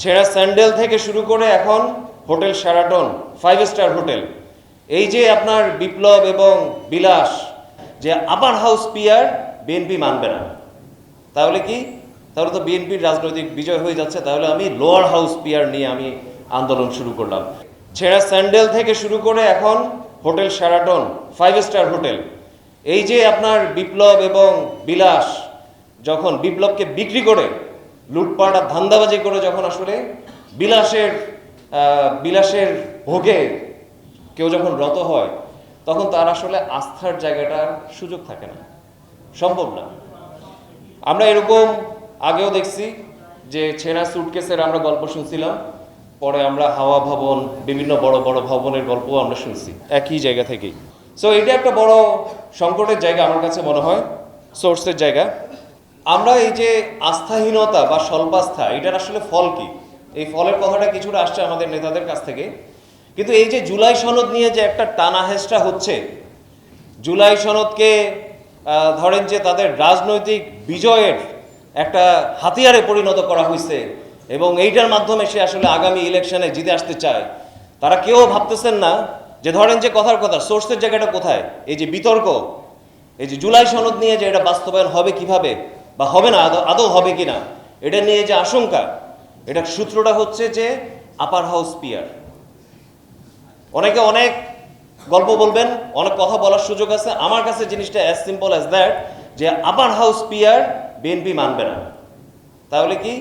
ছেঁড়া স্যান্ডেল থেকে শুরু করে এখন hotel Sheraton five star hotel. এই যে আপনার বিপ্লব এবং বিলাস, যে আপার হাউস পিয়ার বিএনপি মানবে না। তাহলে কি? তাহলে তো বিএনপির রাজনৈতিক বিজয় হয়ে যাচ্ছে। তাহলে আমি লোয়ার হাউস পিয়ার নিয়ে আমি আন্দোলন শুরু করলাম। ছেঁড়া স্যান্ডেল থেকে শুরু করে এখন hotel Sheraton five star hotel. এই যে আপনার বিপ্লব এবং বিলাস, যখন বিপ্লবকে বিক্রি করে লুটপাট আর ধান্দাবাজি করে যখন আসলে বিলাসের বিলাসের ভোগে কেউ যখন রত হয়, তখন তার আসলে আস্থার জায়গাটার সুযোগ থাকে না। সম্ভব না। আমরা এরকম আগেও দেখছি যে ছেঁড়া সুটকেসের আমরা গল্প শুনছিলাম, পরে আমরা হাওয়া ভবন, বিভিন্ন বড় বড় ভবনের গল্পও আমরা শুনছি, একই জায়গা থেকেই। সো এটা একটা বড় সংকটের জায়গা আমার কাছে মনে হয় সোর্সের জায়গা। আমরা এই যে আস্থাহীনতা বা স্বল্পাস্থা এটার আসলে ফল কি? এই ফলের কথাটা কিছুটা আসছে আমাদের নেতাদের কাছ থেকে। কিন্তু এই যে জুলাই সনদ নিয়ে যে একটা টানা হেঁচড়া হচ্ছে, জুলাই সনদকে ধরেন যে তাদের রাজনৈতিক বিজয়ের একটা হাতিয়ারে পরিণত করা হয়েছে এবং এইটার মাধ্যমে সে আসলে আগামী ইলেকশনে জিতে আসতে চায়, তারা কেউ ভাবতেছেন না যে ধরেন যে কথার কথা, সোর্সের জায়গাটা কোথায়? এই যে বিতর্ক, এই যে জুলাই সনদ নিয়ে যে এটা বাস্তবায়ন হবে কীভাবে? বা হবে না, আদৌ হবে কিনা, এটা নিয়ে যে আশঙ্কা এটার সূত্রটা হচ্ছে যে আপার হাউস পিয়ার অনেকে অনেক গল্প বলবেন, অনেক কথা বলার সুযোগ আছে। আমার কাছে জিনিসটা অ্যাজ সিম্পল অ্যাজ দ্যাট যে আপার হাউস পিয়ার বিএনপি মানবে না। তাহলে কি?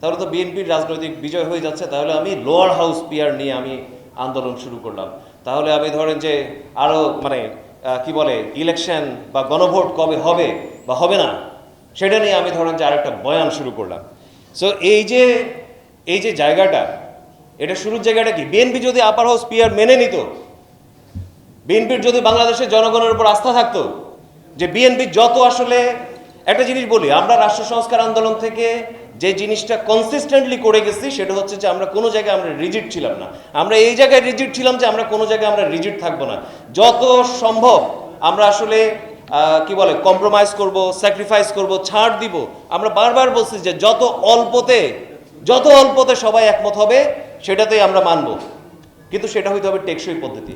তাহলে তো বিএনপির রাজনৈতিক বিজয় হয়ে যাচ্ছে। তাহলে আমি লোয়ার হাউস পিয়ার নিয়ে আমি আন্দোলন শুরু করলাম। তাহলে আমি ধরেন যে আরও মানে কি বলে ইলেকশন বা গণভোট কবে হবে বা হবে না? সেটা নিয়ে আমি ধরেন যে আরেকটা বয়ান শুরু করলাম। সো এই যে এই যে জায়গাটা, এটা শুরুর জায়গাটা কি? বিএনপি যদি আপার হাউস পিয়ার মেনে নিত বিএনপির যদি বাংলাদেশের জনগণের উপর আস্থা থাকতো, যে বিএনপি যত আসলে, একটা জিনিস বলি, আমরা রাষ্ট্র সংস্কার আন্দোলন থেকে যে জিনিসটা কনসিস্টেন্টলি করে গেছি, সেটা হচ্ছে যে আমরা কোনো জায়গায় আমরা রিজিট ছিলাম না। আমরা এই জায়গায় রিজিট ছিলাম যে আমরা কোনো জায়গায় আমরা রিজিট থাকব না। যত সম্ভব আমরা আসলে কি বলে কম্প্রোমাইজ করব স্যাক্রিফাইস করব, ছাড় দিব। আমরা বারবার বলছি যে যত অল্পতে যত অল্পতে সবাই একমত হবে, সেটাতেই আমরা মানব। কিন্তু সেটা হইতে হবে টেকসই পদ্ধতি।